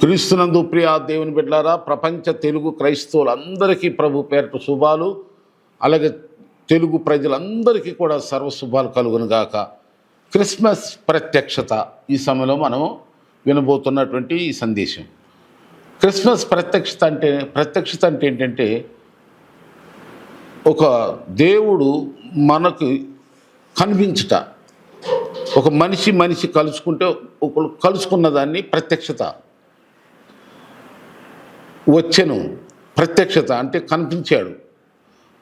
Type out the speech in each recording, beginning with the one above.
క్రీస్తునందు ప్రియా దేవుని బిడ్డారా ప్రపంచ తెలుగు క్రైస్తవులందరికీ ప్రభు పేరట శుభాలు అలాగే తెలుగు ప్రజలందరికీ కూడా సర్వ శుభాలు గాక. క్రిస్మస్ ప్రత్యక్షత ఈ సమయంలో మనం వినబోతున్నటువంటి ఈ సందేశం. క్రిస్మస్ ప్రత్యక్షత అంటే ప్రత్యక్షత అంటే ఏంటంటే ఒక దేవుడు మనకు కనిపించుట. ఒక మనిషి మనిషి కలుసుకుంటే ఒకళ్ళు కలుసుకున్న దాన్ని ప్రత్యక్షత. వచ్చెను. ప్రత్యక్షత అంటే కనిపించాడు.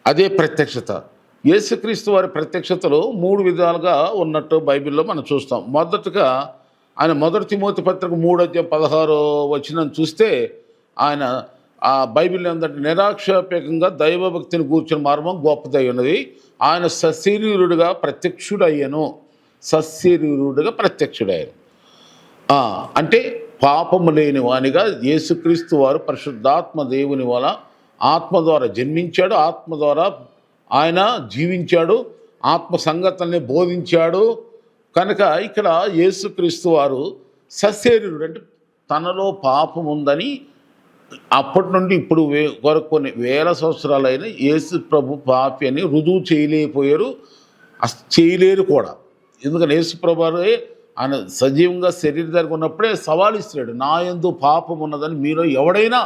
అదే ప్రత్యక్షత. యేసుక్రీస్తు వారి ప్రత్యక్షతలో మూడు విధాలుగా ఉన్నట్టు బైబిల్లో మనం చూస్తాం. మొదటగా ఆయన మొదటి తిమోతి పత్రిక మూడు అధ్యాయం పదహారో వచ్చిన చూస్తే ఆయన ఆ బైబిల్ ఏంటంటే నిరాక్షేపకంగా దైవభక్తిని కూర్చుని మార్మం గొప్పదై ఉన్నది. ఆయన సశరీరుడుగా ప్రత్యక్షుడయ్యను. సశరీరుడుగా ప్రత్యక్షుడయ్యాను. అంటే పాపము లేని వానిగా యేసుక్రీస్తు వారు పరిశుద్ధాత్మ దేవుని వల్ల ఆత్మ ద్వారా జన్మించాడు ఆత్మ ద్వారా ఆయన జీవించాడు ఆత్మ సంగతుల్ని బోధించాడు. కనుక ఇక్కడ యేసుక్రీస్తు వారు సశరీరుడు అంటే తనలో పాపం ఉందని అప్పటి నుండి ఇప్పుడు వే వరకు కొన్ని వేల సంవత్సరాలైన యేసు ప్రభు పాపి అని రుజువు చేయలేకపోయారు చేయలేరు కూడా. ఎందుకంటే యేసు ప్రభు వారే ఆయన సజీవంగా శరీరధారికి ఉన్నప్పుడే సవాలు ఇస్తున్నాడు నా ఎందు పాపం ఉన్నదని మీలో ఎవడైనా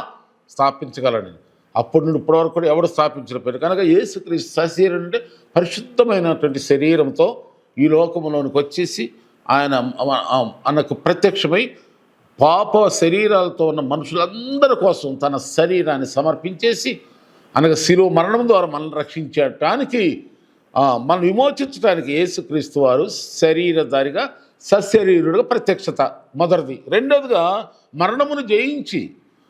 స్థాపించగలని అప్పటి నుండి ఇప్పటి వరకు కూడా ఎవడు స్థాపించలేకపోయారు. కనుక యేసుక్రీస్తు సశరీరం అంటే పరిశుద్ధమైనటువంటి శరీరంతో ఈ లోకంలోనికి వచ్చేసి ఆయన మనకు ప్రత్యక్షమై పాప శరీరాలతో ఉన్న మనుషులందరి కోసం తన శరీరాన్ని సమర్పించేసి అనగా శిలువ మరణం ద్వారా మనల్ని రక్షించటానికి మనం విమోచించడానికి యేసుక్రీస్తు వారు శరీరధారిగా సశరీరుడుగా ప్రత్యక్షత మొదటిది. రెండవదిగా మరణమును జయించి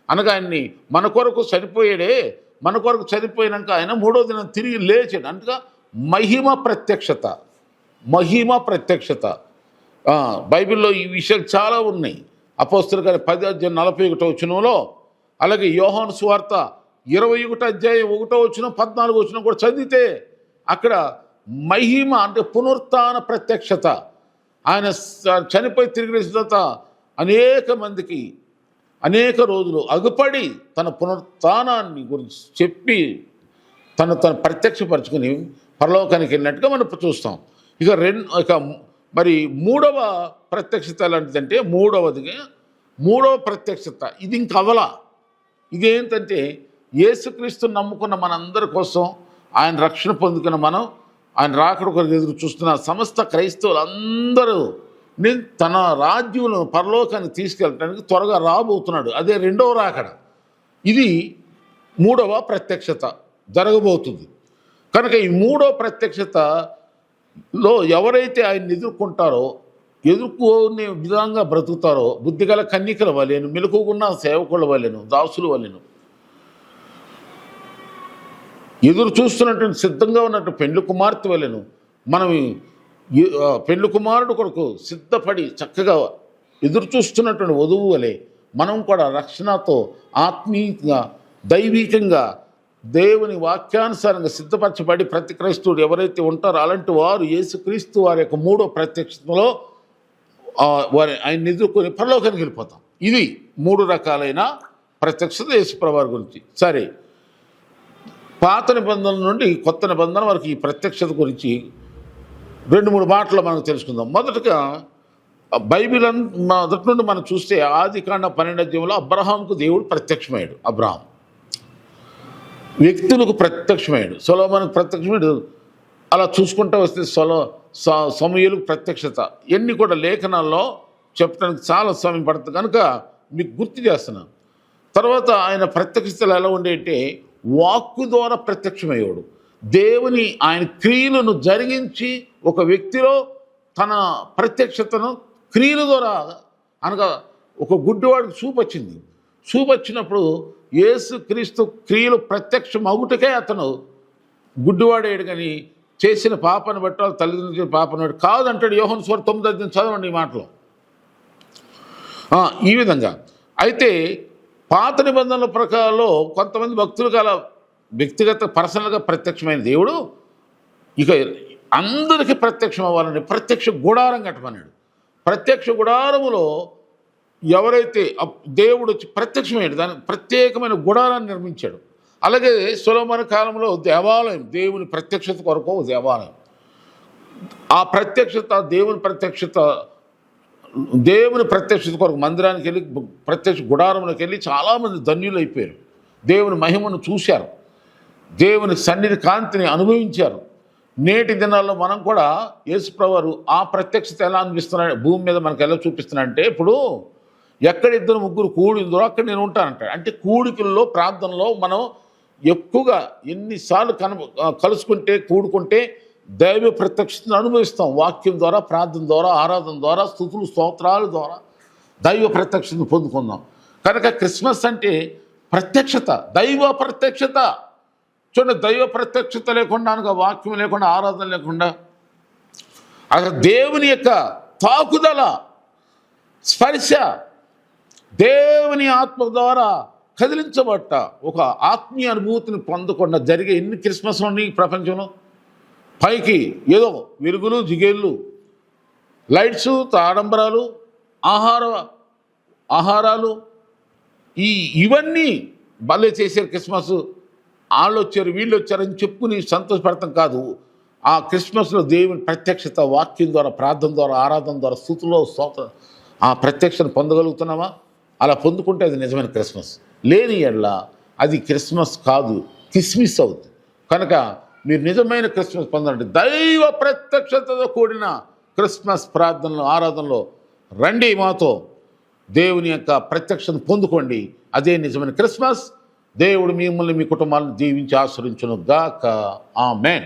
అనగా ఆయన్ని మన కొరకు చనిపోయాడే మన కొరకు చనిపోయినాక ఆయన మూడో దినం తిరిగి లేచాడు. అంటగా మహిమ ప్రత్యక్షత మహిమ ప్రత్యక్షత. బైబిల్లో ఈ విషయాలు చాలా ఉన్నాయి. అపోస్తుల గారి పది అధ్యాయం నలభై ఒకటో వచనంలో అలాగే యోహాను సువార్త ఇరవై ఒకటో అధ్యాయం ఒకటో వచ్చిన పద్నాలుగు వచ్చిన కూడా చదివితే అక్కడ మహిమ అంటే పునరుత్న ప్రత్యక్షత. ఆయన చనిపోయి తిరిగి లేచిన తర్వాత అనేక మందికి అనేక రోజులు అగుపడి తన పునరుత్నాన్ని గురించి చెప్పి తను తను ప్రత్యక్షపరచుకుని పరలోకానికి వెళ్ళినట్టుగా మనం చూస్తాం. ఇక రెండు ఇక మరి మూడవ ప్రత్యక్షత ఎలాంటిదంటే మూడవదిగా మూడవ ప్రత్యక్షత. ఇది ఇంక ఇదేంటంటే యేసుక్రీస్తు నమ్ముకున్న మనందరి కోసం ఆయన రక్షణ పొందుకున్న మనం ఆయన రాకడ కొరకు ఎదురు చూస్తున్న సమస్త క్రైస్తవులందరూ నేను తన రాజ్యంలో పరలోకానికి తీసుకెళ్ళటానికి త్వరగా రాబోతున్నాడు. అదే రెండవ రాకడ. ఇది మూడవ ప్రత్యక్షత జరగబోతుంది. కనుక ఈ మూడవ ప్రత్యక్షతలో ఎవరైతే ఆయన్ని ఎదుర్కొంటారో ఎదుర్కొనే విధంగా బ్రతుకుతారో బుద్ధిగల కన్నికల వలెను మెలకుగున్న సేవకుల వలెను దాసుల వలెను ఎదురు చూస్తున్నటువంటి సిద్ధంగా ఉన్నట్టు పెండ్లి కుమార్తె వలెను మనం ఈ- పెండ్లి కుమారుడు కొరకు సిద్ధపడి చక్కగా ఎదురు చూస్తున్నటువంటి వధువు వలె మనం కూడా రక్షణతో ఆత్మీయంగా దైవికంగా దేవుని వాక్యానుసారంగా సిద్ధపరచబడి ప్రతి క్రైస్తవుడు ఎవరైతే ఉంటారో అలాంటి వారు యేసుక్రీస్తు వారి యొక్క మూడో ప్రత్యక్షతలో వారి ఆయన ఎదుర్కొని పరలోకానికి వెళ్ళిపోతాం. ఇది మూడు రకాలైన ప్రత్యక్షత యేసుప్రభారి గురించి. సరే. పాత నిబంధనల నుండి కొత్త నిబంధన వరకు ఈ ప్రత్యక్షత గురించి రెండు మూడు మాటలు మనం తెలుసుకుందాం. మొదటగా బైబిల్ అన్- మొదటి నుండి మనం చూస్తే ఆది కాండ పన్నెండు అబ్రహాంకు దేవుడు ప్రత్యక్షమయ్యాడు అబ్రహాం వ్యక్తులకు ప్రత్యక్షమయ్యాడు. సొలోమానికి ప్రత్యక్షమయ్యాడు. అలా చూసుకుంటూ వస్తే సొలో స- ప్రత్యక్షత. ఎన్ని కూడా లేఖనాల్లో చెప్పడానికి చాలా సమయం పడుతుంది. కనుక మీకు గుర్తు చేస్తున్నాను. తర్వాత ఆయన ప్రత్యక్షతలు ఎలా ఉండేంటే వాక్కు ద్వారా ప్రత్యక్షమయ్యాడు దేవుని ఆయన క్రియలను జరిగించి ఒక వ్యక్తిలో తన ప్రత్యక్షతను క్రియల ద్వారా అనగా ఒక గుడ్డివాడికి చూపు వచ్చింది చూపు వచ్చినప్పుడు యేసు క్రీస్తు క్రియలు ప్రత్యక్షం అవుటకే అతను గుడ్డివాడేడు కానీ చేసిన పాపను బట్టి తల్లిదండ్రుల తల్లిదండ్రులు పాపను కాదంటాడు. యోహన్ స్వర్ తొమ్మిది చదవండి ఈ మాటలో. ఈ విధంగా. అయితే పాత నిబంధనల ప్రకారంలో కొంతమంది భక్తులు గల వ్యక్తిగత పర్సనల్గా ప్రత్యక్షమైన దేవుడు ఇక అందరికీ ప్రత్యక్షం అవ్వాలని ప్రత్యక్ష గుడారం కట్టమన్నాడు. ప్రత్యక్ష గుడారములో ఎవరైతే దేవుడు వచ్చి ప్రత్యక్షమయ్యాడు దాని ప్రత్యేకమైన గుడారాన్ని నిర్మించాడు. అలాగే సులభన కాలంలో దేవాలయం దేవుని ప్రత్యక్షత కొరకు దేవాలయం. ఆ ప్రత్యక్షత దేవుని ప్రత్యక్షత దేవుని ప్రత్యక్షత కొరకు మందిరానికి వెళ్ళి ప్రత్యక్ష గుడారంలోకి వెళ్ళి చాలామంది ధన్యులు అయిపోయారు. దేవుని మహిమను చూశారు. దేవుని సన్నిధి కాంతిని అనుభవించారు. నేటి దినాల్లో మనం కూడా యేసుప్రవారు ఆ ప్రత్యక్షత ఎలా అనిపిస్తున్నాడు భూమి మీద మనకు ఎలా చూపిస్తున్నాడంటే ఇప్పుడు ఎక్కడ ఇద్దరు ముగ్గురు కూడిందో అక్కడ నేను ఉంటానంటాడు. అంటే కూడికల్లో ప్రార్థనలో మనం ఎక్కువగా ఎన్నిసార్లు కను కలుసుకుంటే కూడుకుంటే దైవ ప్రత్యక్షతను అనుభవిస్తాం. వాక్యం ద్వారా ప్రార్థన ద్వారా ఆరాధన ద్వారా స్థుతులు స్తోత్రాల ద్వారా దైవ ప్రత్యక్షతను పొందుకుందాం కనుక క్రిస్మస్ అంటే ప్రత్యక్షత దైవ ప్రత్యక్షత. చూడండి దైవ ప్రత్యక్షత లేకుండా అనగా వాక్యం లేకుండా ఆరాధన లేకుండా. అక్కడ దేవుని యొక్క తాకుదల స్పర్శ దేవుని ఆత్మ ద్వారా కదిలించబట్ట ఒక ఆత్మీయ అనుభూతిని పొందకుండా జరిగే ఎన్ని క్రిస్మస్ ఉన్నాయి ఈ ప్రపంచంలో? పైకి ఏదో విరుగులు జిగేళ్ళు లైట్స్ ఆడంబరాలు ఆహార ఆహారాలు ఈ ఇవన్నీ భలే చేశారు క్రిస్మస్. వాళ్ళు వచ్చారు వీళ్ళు వచ్చారని చెప్పుకుని సంతోషపడతాం కాదు. ఆ క్రిస్మస్లో దేవుని ప్రత్యక్షత వాక్యం ద్వారా ప్రార్థన ద్వారా ఆరాధన ద్వారా స్థుతిలో స్తోత్ర ఆ ప్రత్యక్షను పొందగలుగుతున్నామా? అలా పొందుకుంటే అది నిజమైన క్రిస్మస్. లేని ఎడ్ల అది క్రిస్మస్ కాదు కిస్మిస్ అవుతుంది కనుక మీరు నిజమైన క్రిస్మస్ పొందండి దైవ ప్రత్యక్షతతో కూడిన క్రిస్మస్ ప్రార్థనలో ఆరాధనలో రండి మాతో. దేవుని యొక్క ప్రత్యక్షను పొందుకోండి. అదే నిజమైన క్రిస్మస్. దేవుడు మిమ్మల్ని మీ కుటుంబాలను దీవించి ఆశ్రయించును గాక ఆమెన్.